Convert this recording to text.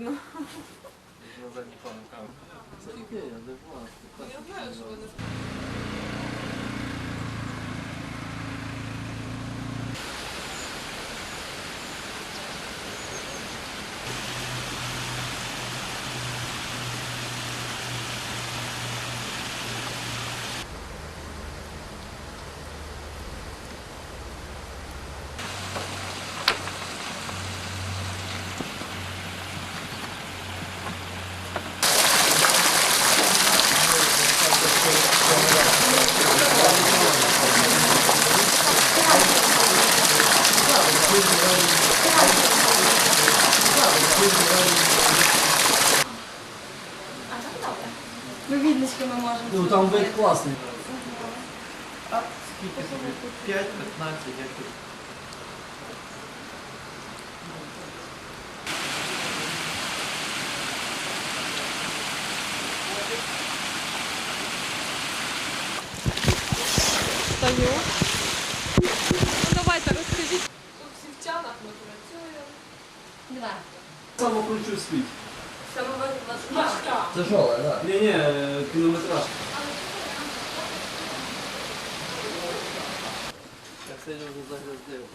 trudno. Związanie tak. pomykam. Co nie dzieje, ale właśnie. Ja też, bo ми можемо. Ну там вид класний. Скільки собі? 5-15, як тут. Стою. Ну давайте розкажіть. Тут в Сівчанах ми працюємо. Два. Само ключу світ. Саме важка. Тяжеле, так. Ні, ні, кілометраж. Так сильно вже загріздив.